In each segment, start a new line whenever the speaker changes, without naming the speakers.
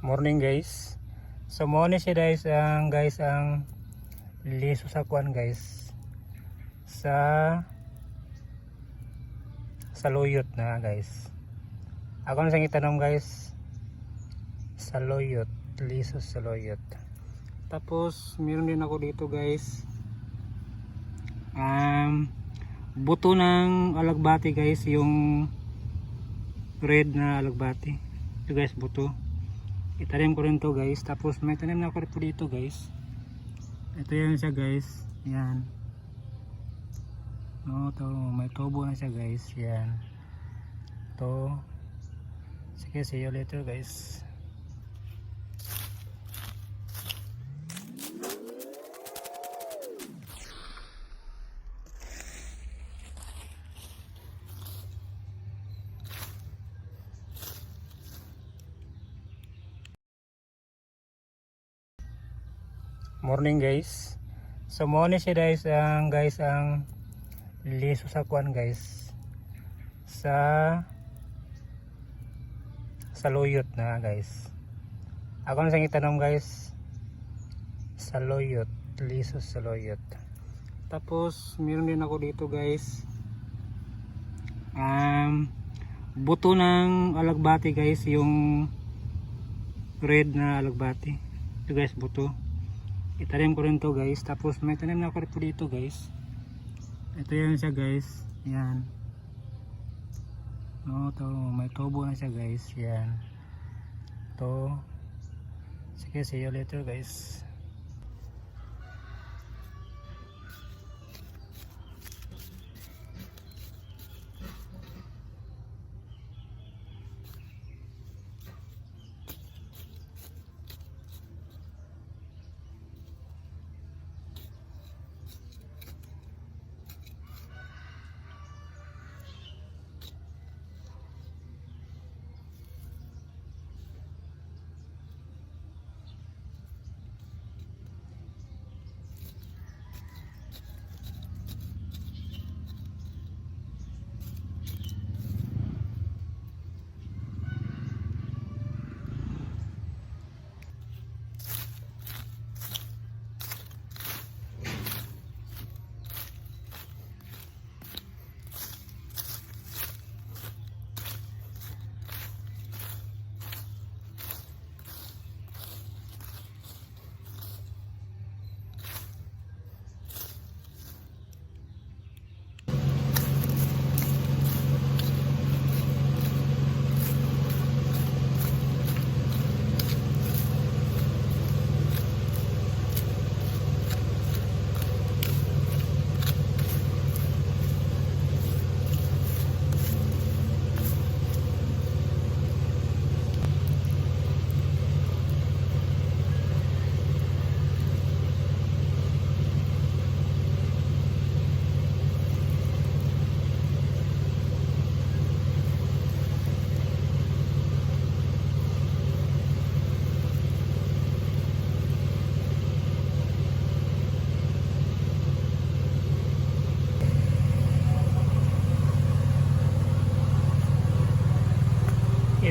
Morning guys. So mo ni siya guys ang guys ang liso sa kuan guys. Sa sa loyot na guys. Ako na sang itanong guys sa loyot, liso sa loyot. Tapos meron din ako dito guys. Um buto ng alagbati guys yung red na alagbati. Ito guys buto itanim ko rin to guys. Tapos may tanim na ako rin po dito guys. Ito yan siya guys. Yan. No, to, may tubo na siya guys. Yan. To. Sige see you later guys morning guys. So mo ni siya guys ang guys ang liso sa kuan guys. Sa sa loyot na guys. Ako na sang itanong guys. Sa loyot liso sa loyot. Tapos meron din ako dito guys. Um buto ng alagbati guys yung red na alagbati. Ito guys buto itanim ko rin to guys. Tapos may tanim na ako rin dito guys. Ito yan siya guys. Yan. No, to, may tubo na siya guys. Yan. To. Sige see you later guys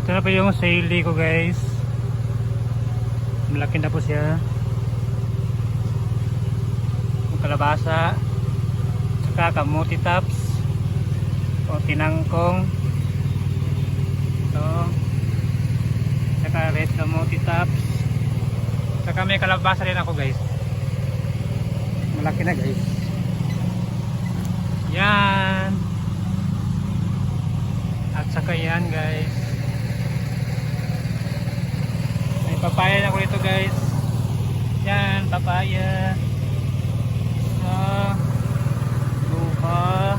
ito na po yung saili ko guys. Malaki na po siya. Yung kalabasa saka kamuti tops o tinangkong ito. Saka red kamuti tops. Saka may kalabasa rin ako guys. Malaki na guys. Yan. At saka yan guys may papaya na ko dito guys. Yan papaya. Isa luha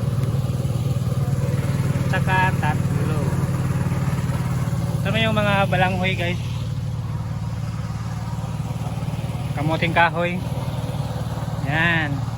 saka tatlo. Ito na yung mga balanghoy guys. Kamuting kahoy. Yan